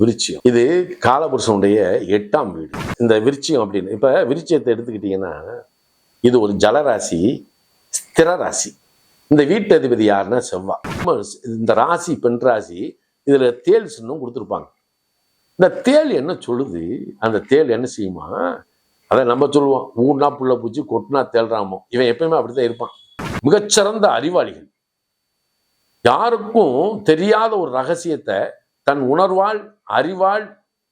விருச்சியம். இது காலபுருஷனுடைய எட்டாம் வீடு. இந்த விருச்சியம் அப்படின்னு இப்ப விருச்சியத்தை எடுத்துக்கிட்டீங்கன்னா இது ஒரு ஜலராசி ஸ்திர ராசி. இந்த வீட்டு அதிபதி யாருன்னா செவ்வாய் இந்த ராசி பெண் ராசி இதுல தேல் சின்னம் கொடுத்துருப்பாங்க. இந்த தேல் என்ன சொல்லுது? அந்த தேல் என்ன செய்யுமா? அதை நம்ம சொல்லுவோம். ஊர்னா புள்ள பூச்சி கொட்டினா தேல்றாமோ இவன் எப்பயுமே அப்படித்தான் இருப்பான். மிகச்சிறந்த அறிவாளிகள். யாருக்கும் தெரியாத ஒரு ரகசியத்தை தன் உணர்வால் அறிவால்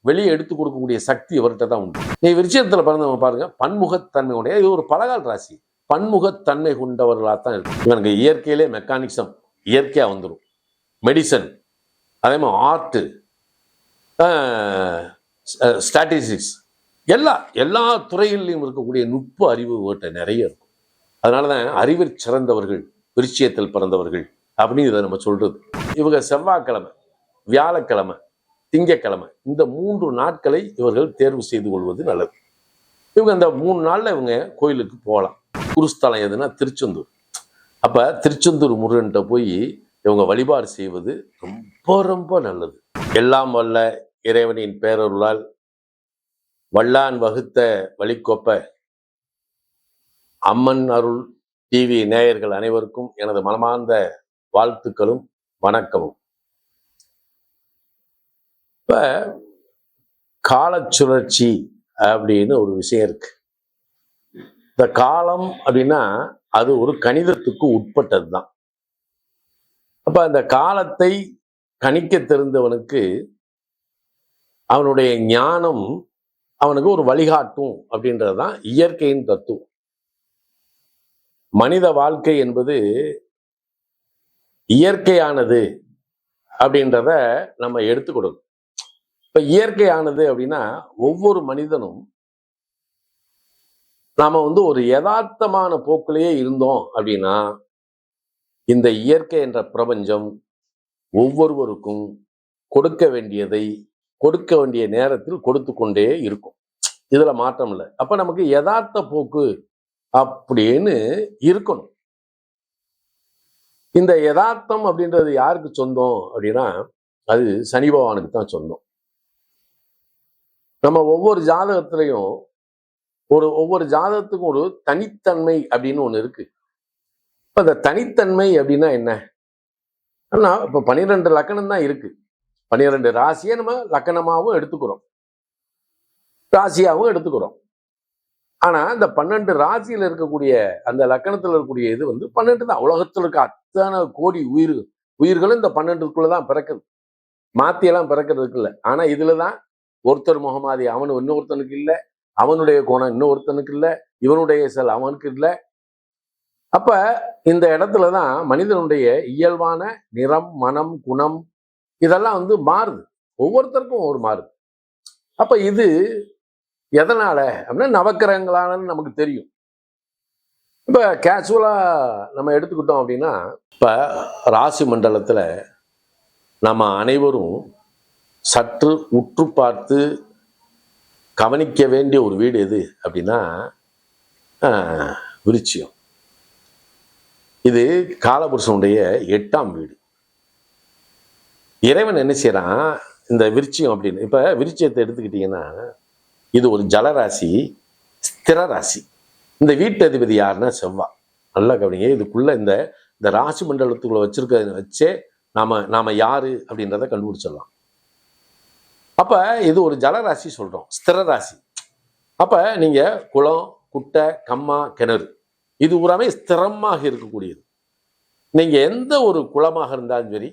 வெளியே எடுத்து கொடுக்கக்கூடிய சக்தி இவர்கிட்ட தான் உண்டு. நீ விருச்சியத்தில் பிறந்தவங்க பாருங்க பன்முகத்தன்மையுடைய இது ஒரு பலகால் ராசி. பன்முகத்தன்மை கொண்டவர்களாக தான் இருக்கும் இவனுக்கு இயற்கையிலே மெக்கானிக்ஸம் இயற்கையாக வந்துடும் மெடிசன் அதே மாதிரி ஆர்ட்டு ஸ்டாட்டிஸ்டிக்ஸ் எல்லா எல்லா துறையிலையும் இருக்கக்கூடிய நுட்ப அறிவு இவர்கிட்ட நிறைய இருக்கும். அதனால தான் அறிவில் சிறந்தவர்கள் விருச்சியத்தில் பிறந்தவர்கள் அப்படின்னு இதை நம்ம சொல்றது. இவங்க செவ்வாய்க்கிழமை வியாழக்கிழமை திங்கக்கிழமை இந்த மூன்று நாட்களை இவர்கள் தேர்வு செய்து கொள்வது நல்லது. இவங்க இந்த மூணு நாளில் இவங்க கோயிலுக்கு போகலாம். குருஸ்தலம் எதுனா திருச்செந்தூர். அப்போ திருச்செந்தூர் முருகன்கிட்ட போய் இவங்க வழிபாடு செய்வது ரொம்ப ரொம்ப நல்லது. எல்லாம் வல்ல இறைவனின் பேரருளால் வல்லான் வகுத்த வழிக்கொப்ப அம்மன் அருள் டிவி நேயர்கள் அனைவருக்கும் எனது மனமார்ந்த வாழ்த்துக்களும் வணக்கமும். இப்போ காலச்சுழற்சி அப்படின்னு ஒரு விஷயம் இருக்கு. இந்த காலம் அப்படின்னா அது ஒரு கணிதத்துக்கு உட்பட்டது தான் அப்ப அந்த காலத்தை கணிக்க தெரிந்தவனுக்கு அவனுடைய ஞானம் அவனுக்கு ஒரு வழிகாட்டும் அப்படின்றது தான் இயற்கையின் தத்துவம். மனித வாழ்க்கை என்பது இயற்கையானது அப்படின்றத நம்ம எடுத்துக்கொடுக்கணும் இப்ப இயற்கையானது அப்படின்னா ஒவ்வொரு மனிதனும் நாம வந்து ஒரு யதார்த்தமான போக்கிலேயே இருந்தோம் அப்படின்னா இந்த இயற்கை என்ற பிரபஞ்சம் ஒவ்வொருவருக்கும் கொடுக்க வேண்டியதை கொடுக்க வேண்டிய நேரத்தில் கொடுத்து கொண்டே இருக்கும். இதுல மாற்றம் இல்லை. அப்ப நமக்கு யதார்த்த போக்கு அப்படின்னு இருக்கணும். இந்த யதார்த்தம் அப்படின்றது யாருக்கு சொந்தம் அப்படின்னா அது சனி பகவானுக்கு தான் சொந்தம். நம்ம ஒவ்வொரு ஜாதகத்திலையும் ஒரு ஒவ்வொரு ஜாதகத்துக்கும் ஒரு தனித்தன்மை அப்படின்னு ஒன்று இருக்கு. இப்போ அந்த தனித்தன்மை அப்படின்னா என்ன? ஆனா இப்போ பன்னிரெண்டு லக்கணம் தான் இருக்கு. பன்னிரெண்டு ராசியை நம்ம லக்கணமாகவும் எடுத்துக்கிறோம். ராசியாகவும் எடுத்துக்கிறோம். ஆனா இந்த பன்னெண்டு ராசியில இருக்கக்கூடிய அந்த லக்கணத்துல இருக்கக்கூடிய இது வந்து பன்னெண்டு தான். உலகத்துல இருக்க அத்தனை கோடி உயிர் உயிர்களும் இந்த பன்னெண்டுக்குள்ளதான் பிறக்குது. மாத்தியெல்லாம் பிறக்கிறதுக்கு இல்லை. ஆனா இதுலதான் ஒருத்தர் முகமாதி அவன் இன்னொருத்தனுக்கு இல்லை. அவனுடைய கோணம் இன்னொருத்தனுக்கு இல்லை. இவனுடைய செல் அவனுக்கு இல்லை. அப்ப இந்த இடத்துல தான் மனிதனுடைய இயல்பான நிறம் மனம் குணம் இதெல்லாம் வந்து மாறுது. ஒவ்வொருத்தருக்கும் ஒரு மாறுது. அப்ப இது எதனால அப்படின்னா நவக்கிரகங்களானன்னு நமக்கு தெரியும். இப்போ கேஷுவலாக நம்ம எடுத்துக்கிட்டோம் அப்படின்னா இப்போ ராசி மண்டலத்தில் நம்ம அனைவரும் சற்று உற்று பார்த்து கவனிக்க வேண்டிய ஒரு வீடு எது அப்படின்னா விருச்சியம். இது காலபுருஷனுடைய எட்டாம் வீடு. இறைவன் என்ன செய்கிறான் இந்த விருச்சியம் அப்படின்னு இப்போ விருச்சியத்தை எடுத்துக்கிட்டிங்கன்னா இது ஒரு ஜலராசி ஸ்திர ராசி. இந்த வீட்டு அதிபதி யாருன்னா செவ்வாய் நல்லா கவனிங்க இதுக்குள்ளே இந்த இந்த ராசி மண்டலத்துக்குள்ளே வச்சிருக்க வச்சே நாம நாம் யார் அப்படின்றத கண்டுபிடிச்சிடலாம். அப்போ இது ஒரு ஜலராசி சொல்கிறோம் ஸ்திர ராசி அப்போ நீங்கள் குளம் குட்டை கம்மா கிணறு. இது பூராமே ஸ்திரமாக இருக்கக்கூடியது. நீங்கள் எந்த ஒரு குளமாக இருந்தாலும் சரி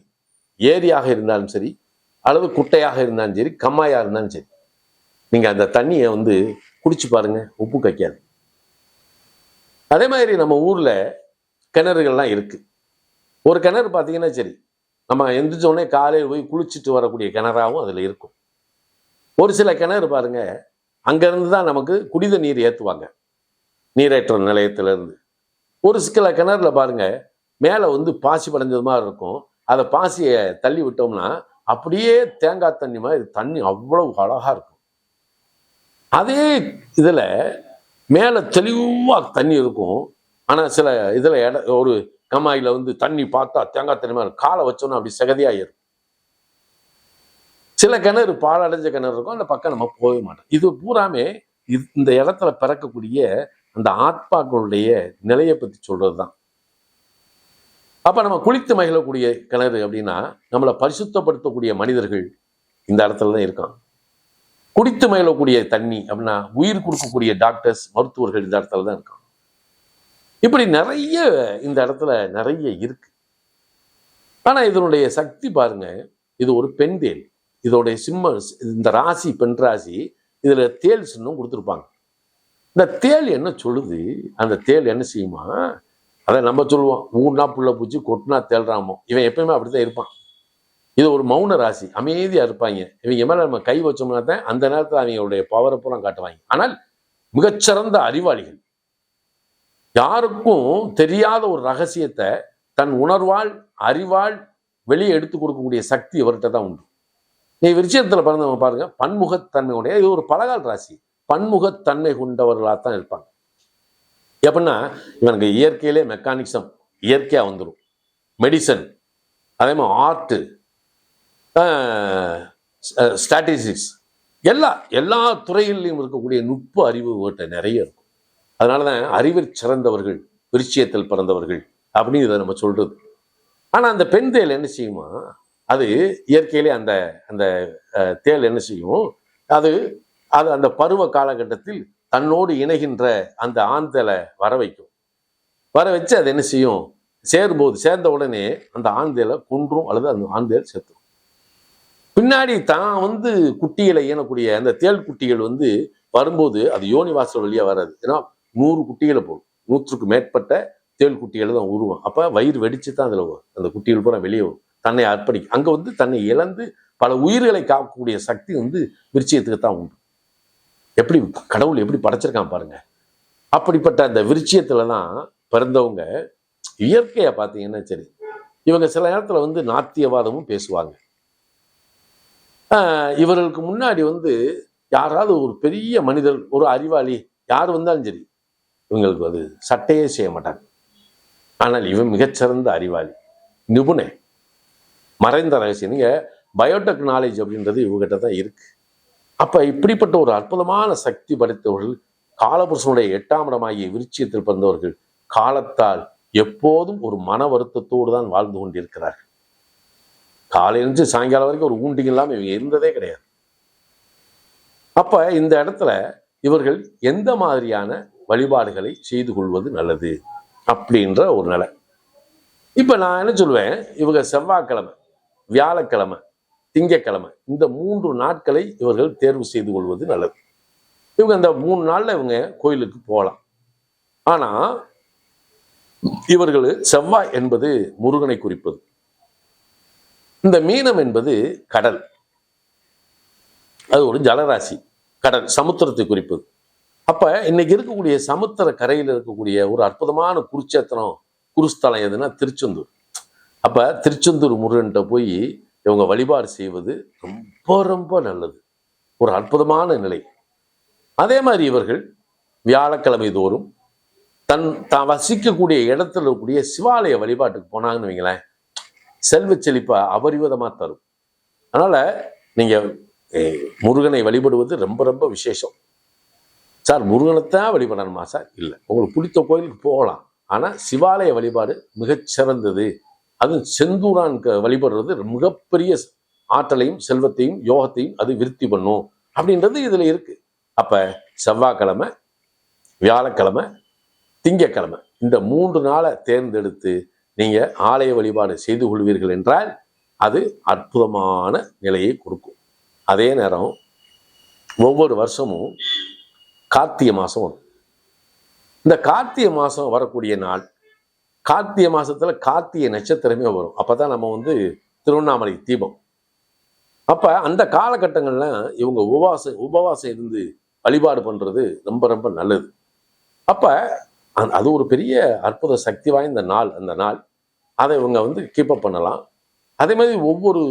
ஏரியாக இருந்தாலும் சரி அல்லது குட்டையாக இருந்தாலும் சரி கம்மாயாக இருந்தாலும் சரி நீங்கள் அந்த தண்ணியை வந்து குடிச்சு பாருங்க உப்பு கைக்காது அதே மாதிரி நம்ம ஊரில் கிணறுகள்லாம் இருக்குது ஒரு கிணறு பார்த்தீங்கன்னா சரி நம்ம எந்திரிச்சோடனே காலையில் போய் குளிச்சுட்டு வரக்கூடிய கிணறாகவும் அதில் இருக்கும். ஒரு சில கிணறு பாருங்க. அங்கேருந்து தான் நமக்கு குடித நீர் ஏற்றுவாங்க நீரேற்ற நிலையத்திலேருந்து. ஒரு சில கிணறுல பாருங்க மேலே வந்து பாசி படைஞ்சது மாதிரி இருக்கும். அதை பாசியை தள்ளி விட்டோம்னா அப்படியே தேங்காய் தண்ணி மாதிரி தண்ணி அவ்வளவு அழகாக இருக்கும். அதே இதில் மேலே தெளிவாக தண்ணி இருக்கும். ஆனால் சில இதில் இட ஒரு கம்மாயில வந்து தண்ணி பார்த்தா தேங்காய் தண்ணி மாதிரி காலை வச்சோன்னா அப்படி சகதியாக இருக்கும். சில கிணறு பால் அடைஞ்ச கிணறு இருக்கும். அந்த பக்கம் நம்ம போகவே மாட்டோம். இது பூராமே இது- இந்த இடத்துல பிறக்கக்கூடிய அந்த ஆத்மாக்களுடைய நிலையை பத்தி சொல்றதுதான். அப்ப நம்ம குளித்து மகிழக்கூடிய கிணறு அப்படின்னா நம்மளை பரிசுத்தப்படுத்தக்கூடிய மனிதர்கள் இந்த இடத்துல தான் இருக்கான் குடித்து மகிழக்கூடிய தண்ணி அப்படின்னா உயிர் கொடுக்கக்கூடிய டாக்டர்ஸ் மருத்துவர்கள் இந்த இடத்துல தான் இருக்கான் இப்படி நிறைய இந்த இடத்துல நிறைய இருக்கு. ஆனா இதனுடைய சக்தி பாருங்க இது ஒரு பெண் தேன். இதோடைய சிம்ம இந்த ராசி பெண் ராசி இதில் தேல் சின்னம் கொடுத்துருப்பாங்க. இந்த தேல் என்ன சொல்லுது? அந்த தேல் என்ன செய்யுமா? அதை நம்ம சொல்லுவோம். ஊர்னா புள்ள பூச்சி கொட்டினா தேல்றாமோ இவன் எப்பயுமே அப்படித்தான் இருப்பான். இது ஒரு மௌன ராசி. அமைதியாக இருப்பாங்க. இவங்க மேலே நம்ம கை வச்சோம்னா தான் அந்த நேரத்தில் அவங்களுடைய பவரை பூரா காட்டுவாங்க. ஆனால் மிகச்சிறந்த அறிவாளிகள். யாருக்கும் தெரியாத ஒரு ரகசியத்தை தன் உணர்வால் அறிவால் வெளியே எடுத்து கொடுக்கக்கூடிய சக்தி இவர்கிட்ட தான் உண்டு. நீ விருச்சத்தில் பிறந்தவங்க பாருங்க பன்முகத்தன்மையுடைய இது ஒரு பலகால் ராசி. பன்முகத்தன்மை கொண்டவர்களாக தான் இருப்பாங்க. எப்படின்னா இவனுக்கு இயற்கையிலே மெக்கானிக்ஸம் இயற்கையாக வந்துடும் மெடிசன் அதே மாதிரி ஆர்ட்டு ஸ்ட்ராட்டஜிக்ஸ் எல்லா எல்லா துறைகளிலும் இருக்கக்கூடிய நுட்ப அறிவு இவர்கிட்ட நிறைய இருக்கும். அதனால தான் அறிவில் சிறந்தவர்கள் விருச்சியத்தில் பிறந்தவர்கள் அப்படின்னு இதை நம்ம சொல்றது. ஆனால் அந்த பெண் தேல் என்ன செய்யுமா? அது இயற்கையிலே அந்த அந்த தேல் என்ன செய்யும்? அது அது அந்த பருவ காலகட்டத்தில் தன்னோடு இணைகின்ற அந்த ஆண்தலை வர வைக்கும். வர வச்சு அது என்ன செய்யும்? சேரும்போது சேர்ந்த உடனே அந்த ஆண்தேலை கொன்றும் அல்லது அந்த ஆண்தேல் சேர்த்தும் பின்னாடி தான் வந்து குட்டிகளை ஈனக்கூடிய அந்த தேல் குட்டிகள் வந்து வரும்போது அது யோனி வாசல் வழியா வராது. ஏன்னா நூறு குட்டிகளை போடும். நூற்றுக்கு மேற்பட்ட தேல் குட்டிகளை தான் உருவம் அப்போ வயிறு வெடிச்சு தான் அதில் வரும். அந்த குட்டிகள் பூரா வெளியே வரும். தன்னை அர்ப்பணிக்கும் அங்க வந்து தன்னை இழந்து பல உயிர்களை காக்கக்கூடிய சக்தி வந்து விருச்சியத்துக்கு தான் உண்டு. எப்படி கடவுள் எப்படி படைச்சிருக்கான் பாருங்க. அப்படிப்பட்ட அந்த விருச்சியத்துல தான் பிறந்தவங்க இயற்கையை பார்த்தீங்கன்னா சரி இவங்க சில நேரத்துல வந்து நாத்தியவாதமும் பேசுவாங்க. ஆஹ் இவர்களுக்கு முன்னாடி வந்து யாராவது ஒரு பெரிய மனிதர் ஒரு அறிவாளி யார் வந்தாலும் சரி இவங்களுக்கு அது சட்டையே செய்ய மாட்டாங்க. ஆனால் இவன் மிகச்சிறந்த அறிவாளி நிபுணை மறைந்த ரகசியம். நீங்க பயோடெக் நாலேஜ் அப்படின்றது இவங்ககிட்ட தான் இருக்கு. அப்ப இப்படிப்பட்ட ஒரு அற்புதமான சக்தி படைத்தவர்கள் காலபுருஷனுடைய எட்டாம் இடமாகிய விருச்சியத்தில் பிறந்தவர்கள் காலத்தால் எப்போதும் ஒரு மன வருத்தத்தோடு தான் வாழ்ந்து கொண்டிருக்கிறார்கள். காலையிலிருந்து சாயங்காலம் வரைக்கும் ஒரு ஊண்டிங் இல்லாமல் இவங்க இருந்ததே கிடையாது. அப்ப இந்த இடத்துல இவர்கள் எந்த மாதிரியான வழிபாடுகளை செய்து கொள்வது நல்லது அப்படின்ற ஒரு நிலை. இப்ப நான் என்ன சொல்லுவேன் இவங்க செவ்வாய்க்கிழமை. வியாழக்கிழமை திங்கக்கிழமை இந்த மூன்று நாட்களை இவர்கள் தேர்வு செய்து கொள்வது நல்லது. இவங்க இந்த மூணு நாள்ல இவங்க கோயிலுக்கு போகலாம். ஆனால் இவர்கள் செவ்வாய் என்பது முருகனை குறிப்பது. இந்த மீனம் என்பது கடல். அது ஒரு ஜலராசி கடல் சமுத்திரத்தை குறிப்பது. அப்ப இன்னைக்கு இருக்கக்கூடிய சமுத்திர கரையில் இருக்கக்கூடிய ஒரு அற்புதமான குருச்சேத்திரம் குருஸ்தலம் எதுன்னா திருச்செந்தூர். அப்போ திருச்செந்தூர் முருகன்கிட்ட போய் இவங்க வழிபாடு செய்வது ரொம்ப ரொம்ப நல்லது. ஒரு அற்புதமான நிலை. அதே மாதிரி இவர்கள் வியாழக்கிழமை தோறும் தன் தான் வசிக்கக்கூடிய இடத்துல இருக்கக்கூடிய சிவாலய வழிபாட்டுக்கு போனாங்கன்னு வைங்களேன் செல்வ செழிப்பை அபரிவிதமாக தரும். அதனால் நீங்கள் முருகனை வழிபடுவது ரொம்ப ரொம்ப விசேஷம். சார் முருகனைத்தான் வழிபடணுமா சார்? இல்லை. உங்களுக்கு பிடித்த கோயிலுக்கு போகலாம். ஆனால் சிவாலய வழிபாடு மிகச்சிறந்தது. அது செந்தூரான் க- வழிபடுறது மிகப்பெரிய ஆற்றலையும் செல்வத்தையும் யோகத்தையும் அது விருத்தி பண்ணும். அப்படின்றது இதில் இருக்கு. அப்போ செவ்வாய்க்கிழமை வியாழக்கிழமை திங்கக்கிழமை இந்த மூன்று நாளை தேர்ந்தெடுத்து நீங்கள் ஆலய வழிபாடு செய்து கொள்வீர்கள் என்றால் அது அற்புதமான நிலையை கொடுக்கும். அதே நேரம் ஒவ்வொரு வருஷமும் கார்த்திகை மாதம் வரும். இந்த கார்த்திகை மாதம் வரக்கூடிய நாள் கார்த்திகை மாசத்துல கார்த்திகை நட்சத்திரமே வரும். அப்பதான் நம்ம வந்து திருவண்ணாமலை தீபம். அப்ப அந்த காலகட்டங்கள்ல இவங்க உபவாசம் உபவாசம் இருந்து வழிபாடு பண்றது ரொம்ப ரொம்ப நல்லது. அப்ப அது ஒரு பெரிய அற்புத சக்தி வாய்ந்த நாள் அந்த நாள். அதை இவங்க வந்து கீப்பப் பண்ணலாம். அதே மாதிரி ஒவ்வொரு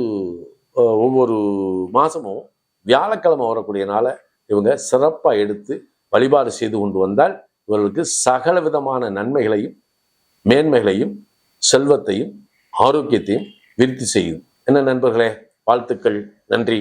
ஒவ்வொரு மாசமும் வியாழக்கிழமை வரக்கூடிய நாளை இவங்க சிறப்பாக எடுத்து வழிபாடு செய்து கொண்டு வந்தால் இவர்களுக்கு சகல விதமான நன்மைகளையும் மேன்மைகளையும் செல்வத்தையும் ஆரோக்கியத்தையும் விருத்தி செய்யும் என்ன நண்பர்களே வாழ்த்துக்கள். நன்றி.